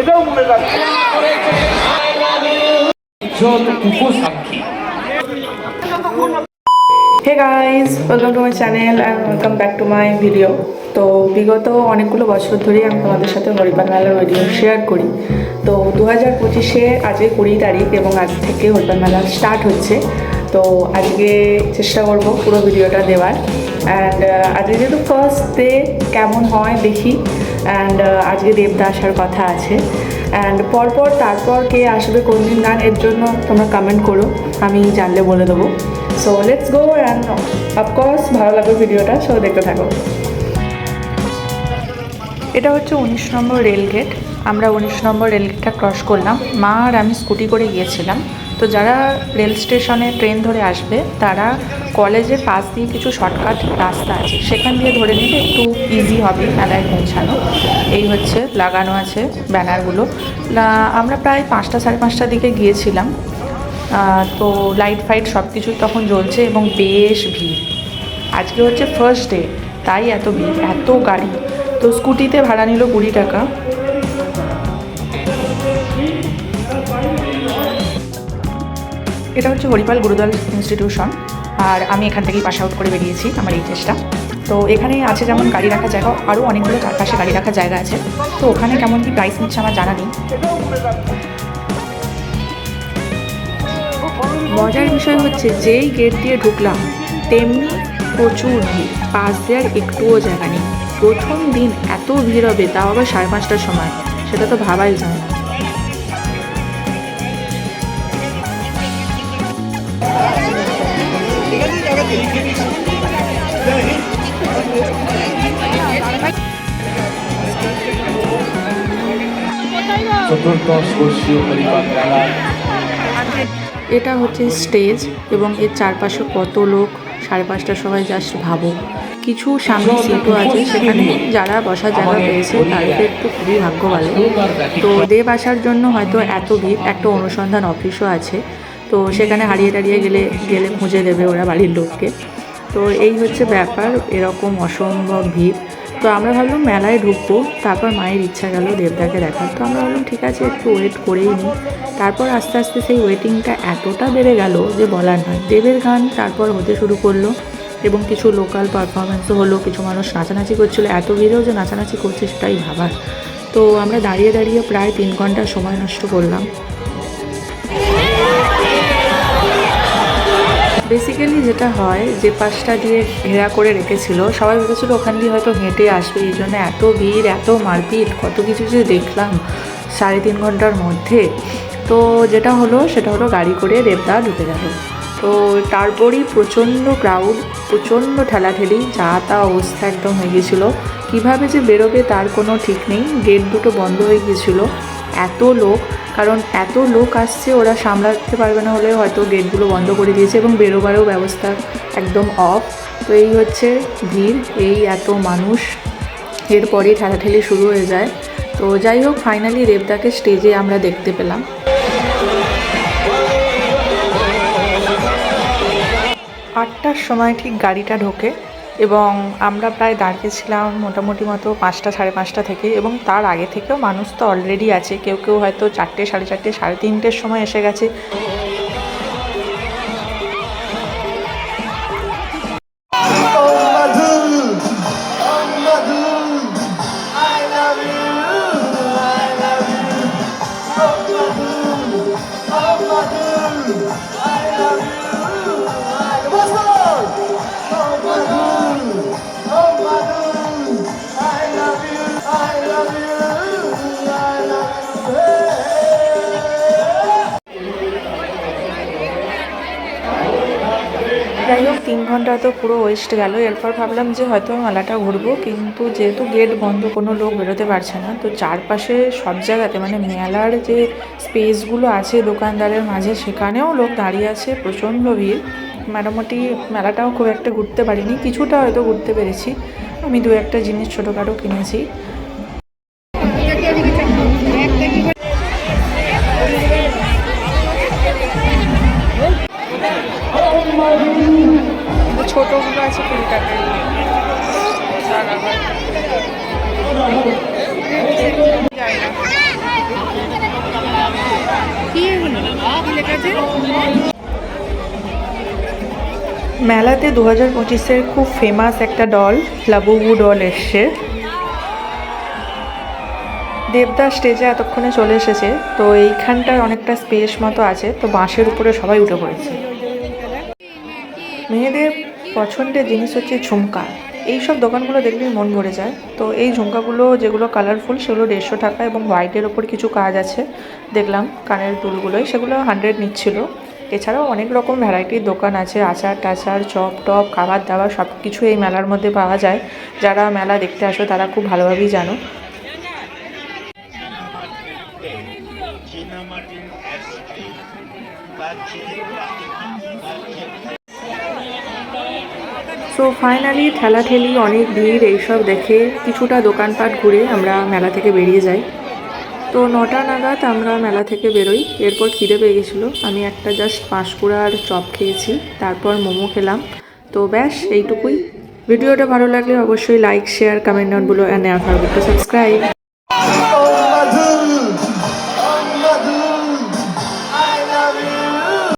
এটাও মনে উপসাক্ষী। Hey guys welcome to my channel and welcome back to my video তো বিগত অনেকগুলো বছর ধরেই আমি তোমাদের সাথে হরিপাল মেলার ভিডিও শেয়ার করি। তো দু হাজার পঁচিশে আজকে কুড়ি তারিখ এবং আজ থেকে হরিপাল মেলা স্টার্ট হচ্ছে। তো আজকে চেষ্টা করব পুরো ভিডিওটা দেওয়ার। অ্যান্ড আজকে যেহেতু ফার্স্ট ডে কেমন হয় দেখি। অ্যান্ড আজকে দেবদা আসার কথা আছে। অ্যান্ড পরপর তারপর কে আসবে, কোন দিন গান এর জন্য তোমরা কমেন্ট করো। আমি জানলে বলে দেবো। So let's go and of course ভালো লাগবে ভিডিওটা সো দেখতে থাকো। এটা হচ্ছে উনিশ নম্বর রেল গেট। আমরা উনিশ নম্বর রেল গেটটা ক্রস করলাম। মা আর আমি স্কুটি করে গিয়েছিলাম। তো যারা রেল স্টেশনে ট্রেন ধরে আসবে, তারা কলেজের পাশ দিয়ে কিছু শর্টকাট রাস্তা আছে। সেখান দিয়ে ধরে নিলে একটু ইজি হবে মেলায় পৌঁছানো। এই হচ্ছে, লাগানো আছে ব্যানারগুলো। আমরা প্রায় পাঁচটা সাড়ে পাঁচটার দিকে গিয়েছিলাম। তো লাইট ফাইট সব কিছুই তখন জ্বলছে এবং বেশ ভিড়। আজকে হচ্ছে ফার্স্ট ডে তাই এত ভিড়, এত গাড়ি। তো স্কুটিতে ভাড়া নিল কুড়ি টাকা। এটা হচ্ছে হরিপাল গুরুদল ইনস্টিটিউশন আর আমি এখান থেকেই পাস আউট করে বেরিয়েছি আমার এই চেষ্টা তো এখানে আছে যেমন গাড়ি রাখার জায়গা আরও অনেকগুলো চারপাশে গাড়ি রাখার জায়গা আছে। তো ওখানে কেমন কি প্রাইস নিচ্ছে আমার জানা নেই। মজার বিষয় হচ্ছে যেই গেট দিয়ে ঢুকলাম, তেমনি প্রচুর ভিড়। পাশ দেওয়ার একটুও জায়গা নেই। প্রথম দিন এত ভিড় হবে, তাও আবার সাড়ে পাঁচটার সময়। সেটা তো ভাবাই যায় না। চতুর্দশ বর্ষীয় পরিবার মেলার এটা হচ্ছে স্টেজ এবং এর চারপাশে কত লোক সাড়ে পাঁচটার সময় জাস্ট ভাবো কিছু সামনে সিটও আছে সেখানে যারা বসার জায়গা পেয়েছে তাদের একটু খুবই ভাগ্য ভালো। তো দেব আসার জন্য হয়তো এত ভিড় একটা অনুসন্ধান অফিসও আছে। তো সেখানে হারিয়ে টারিয়ে গেলে গেলে খুঁজে দেবে ওরা বাড়ির লোককে। তো এই হচ্ছে ব্যাপার এরকম অসম্ভব ভিড়। তো আমরা ভাবলাম মেলায় ঢুকবো, তারপর মায়ের ইচ্ছা গেল দেবদাকে দেখার। তো আমরা ভাবলাম, ঠিক আছে, একটু ওয়েট করেই নিই তারপর আস্তে আস্তে সেই ওয়েটিংটা এতটা বেড়ে গেল যে বলার নয়। দেবের গান তারপর হতে শুরু করল এবং কিছু লোকাল পারফরমেন্সও হলো, কিছু মানুষ নাচানাচি করছিল। এত ভিড়েও যে নাচানাচি করছে সেটাই ভাবার। তো আমরা দাঁড়িয়ে দাঁড়িয়ে প্রায় তিন ঘণ্টা সময় নষ্ট করলাম। বেসিক্যালি যেটা হয়, যে পাশটা দিয়ে ঘেরা করে রেখেছিল, সবাই ভেবেছিল ওখান দিয়ে হয়তো হেঁটে আসবে, এই জন্য এত ভিড়, এত মারপিট, কত কিছু যে দেখলাম সাড়ে তিন ঘণ্টার মধ্যে। তো যেটা হলো, সেটা হলো গাড়ি করে দেবদা ঢুকে গেল। তো তারপরই প্রচণ্ড ক্রাউড প্রচণ্ড ঠেলাঠেলি, যা তা অবস্থা একদম হয়ে গেছিল। কীভাবে যে বেরোবে তার কোনো ঠিক নেই গেট দুটো বন্ধ হয়ে গিয়েছিল। এত লোক, কারণ এত লোক আসছে, ওরা সামলাতে পারবে না হলে হয়তো গেটগুলো বন্ধ করে দিয়েছে এবং বেরোবারও ব্যবস্থা একদম অফ তো এই হচ্ছে ভিড়, এই এত মানুষ। এরপরেই ঠেলাঠেলি শুরু হয়ে যায়। তো যাই হোক ফাইনালি রেবদাকে স্টেজে আমরা দেখতে পেলাম। আটটার সময় ঠিক গাড়িটা ঢোকে। এবং আমরা প্রায় দাঁড়িয়েছিলাম মোটামুটি মতো পাঁচটা, সাড়ে পাঁচটা থেকে এবং তার আগে থেকেও মানুষ তো অলরেডি আছে। কেউ কেউ হয়তো চারটে, সাড়ে চারটে, সাড়ে তিনটের সময় এসে গেছে। যাই হোক, তিন ঘণ্টা তো পুরো ওয়েস্ট গেল। এরপর ভাবলাম যে হয়তো মেলাটা ঘুরবো, কিন্তু যেহেতু গেট বন্ধ, কোনো লোক বেরোতে পারছে না, তো চারপাশে সব জায়গাতে মানে মেলার যে স্পেসগুলো আছে দোকানদারের মাঝে, সেখানেও লোক দাঁড়িয়ে আছে, প্রচণ্ড ভিড়। মোটামুটি মেলাটাও খুব একটা ঘুরতে পারিনি, কিছুটা হয়তো ঘুরতে পেরেছি। আমি দু একটা জিনিস ছোটোখাটো কিনেছি। মেলাতে দু হাজার পঁচিশের খুব ফেমাস একটা ডল লাবুবু ডল এসছে। দেবদাস স্টেজে এতক্ষণে চলে এসেছে, তো এইখানটার অনেকটা স্পেস মতো আছে, তো বাঁশের উপরে সবাই উঠে পড়েছে। মেয়েদের পছন্দের জিনিস হচ্ছে ঝুমকা। এইসব দোকানগুলো দেখলেই মন ভরে যায়। তো এই ঝুমকাগুলো যেগুলো কালারফুল সেগুলো দেড়শো টাকা এবং হোয়াইটের ওপর কিছু কাজ আছে। দেখলাম কানের দুলগুলোই, সেগুলো হান্ড্রেড নিচ্ছিল। এছাড়াও অনেক রকম ভ্যারাইটির দোকান আছে, আচার টাচার, চপ টপ, খাবার দাবার সব কিছু এই মেলার মধ্যে পাওয়া যায়। যারা মেলা দেখতে আসো, তারা খুব ভালোভাবেই জানো। সো ফাইনালি ঠেলাঠেলি, অনেক ভিড়, এইসব দেখে কিছুটা দোকানপাট ঘুরে আমরা মেলা থেকে বেরিয়ে যাই। তো নটা নাগাদ আমরা মেলা থেকে বেরোই। এরপর খিদে পেয়ে গেছিল। আমি একটা জাস্ট পাঁশকুড়ার চপ খেয়েছি। তারপর মোমো খেলাম। তো ব্যাস, এইটুকুই। ভিডিওটা ভালো লাগলে অবশ্যই লাইক শেয়ার কমেন্ট ডাউন বলো অ্যান্ড সাবস্ক্রাইব